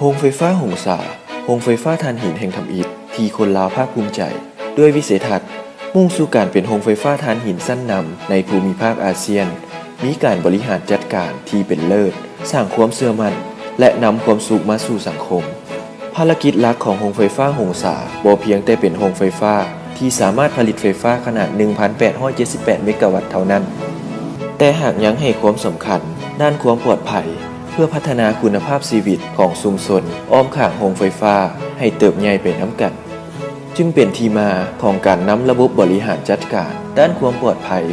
โรงไฟฟ้าหงสาโรงไฟฟ้าถ่านหินแห่งทำอิฐที่คนลาวภาคภูมิใจ ด้วยวิสัยทัศน์ มุ่งสู่การเป็นโรงไฟฟ้าถ่านหินสั้นนำในภูมิภาคอาเซียน มีการบริหารจัดการที่เป็นเลิศ สร้างความเชื่อมั่น และนำความสุขมาสู่สังคม ภารกิจหลักของโรงไฟฟ้าหงสาบ่เพียงแต่เป็นโรงไฟฟ้าที่สามารถผลิตไฟฟ้าขนาด 1,878 เมกะวัตต์เท่านั้น แต่หากยังให้ความสำคัญด้านความปลอดภัย พื่อพัฒนาคุณภาพชีวิตของชุมชนอ้อมข้างโรงไฟฟ้า ให้เติบใหญ่ไปน้ำกัน จึงเป็นที่มาของการนำระบบบริหารจัดการ ด้านความปลอดภัย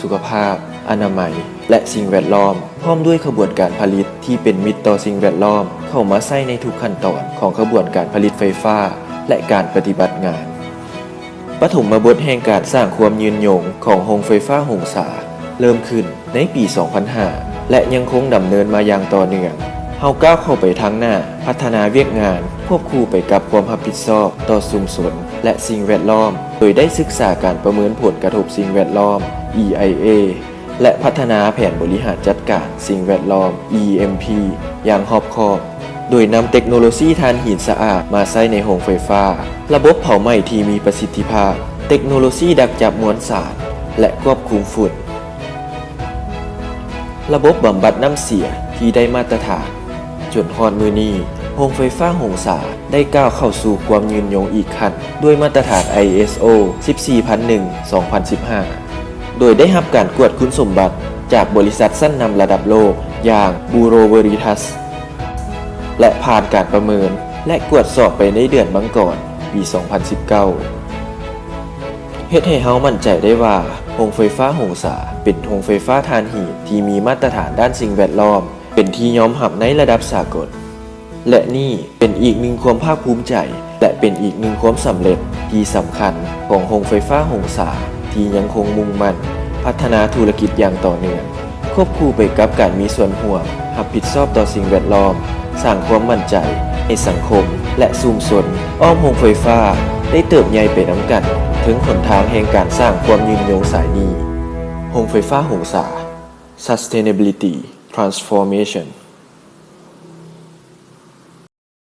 สุขภาพ อนามัย และสิ่งแวดล้อม พร้อมด้วยขบวนการผลิตที่เป็นมิตรต่อสิ่งแวดล้อม เข้ามาใส่ในทุกขั้นตอนของขบวนการผลิตไฟฟ้า และการปฏิบัติงานปฐมบทแห่งการสร้างความยืนยงของโรงไฟฟ้าหงสา เริ่มขึ้นในปี 2005 และยังคงดำเนินมาอย่างต่อเนื่องเฮาก้าวเข้าไปทางหน้า พัฒนาเวียกงานควบคู่ไปกับความรับผิดชอบต่อสุมสน และสิ่งแวดล้อม โดยได้ศึกษาการประเมินผลกระทบสิ่งแวดล้อม EIA และพัฒนาแผนบริหารจัดการสิ่งแวดล้อม EMP อย่างรอบคอบ โดยนำเทคโนโลยีถ่านหินสะอาดมาใช้ในโรงไฟฟ้า ระบบเผาไหม้ที่มีประสิทธิภาพ เทคโนโลยีดักจับมวลสาร และควบคุมฝุ่น ระบบบำบัดน้ำเสียที่ได้มาตรฐานจนฮอดมือนี้โรงไฟฟ้าหงสาได้ก้าวเข้าสู่ความยืนยงอีกขั้นด้วยมาตรฐาน ISO 14001-2015 โดยได้รับการกวดคุณสมบัติจากบริษัทสั้นนำระดับโลกอย่าง Bureau Veritas และผ่านการประเมินและกวดสอบไปในเดือนบังก่อนปี 2019 เฮ็ดให้เฮามั่นใจได้ว่า โรงไฟฟ้าหงสาเป็นโรงไฟฟ้าถ่านหินที่มีมาตรฐานด้านสิ่งแวดล้อม เป็นที่ยอมรับในระดับสากล และนี่เป็นอีกหนึ่งความภาคภูมิใจ และเป็นอีกหนึ่งความสำเร็จที่สำคัญของโรงไฟฟ้าหงสาที่ยังคงมุ่งมั่น พัฒนาธุรกิจอย่างต่อเนื่องควบคู่ไปกับการมีส่วนร่วมรับผิดชอบต่อสิ่งแวดล้อมสร้างความมั่นใจ ให้สังคมและสูงสนอ้อมโรงไฟฟ้า ได้เติบใหญ่ไปน้ำกัน ถึงหนทางแห่งการสร้างความยืนยงสายนี้โรงไฟฟ้าหงสา Sustainability Transformation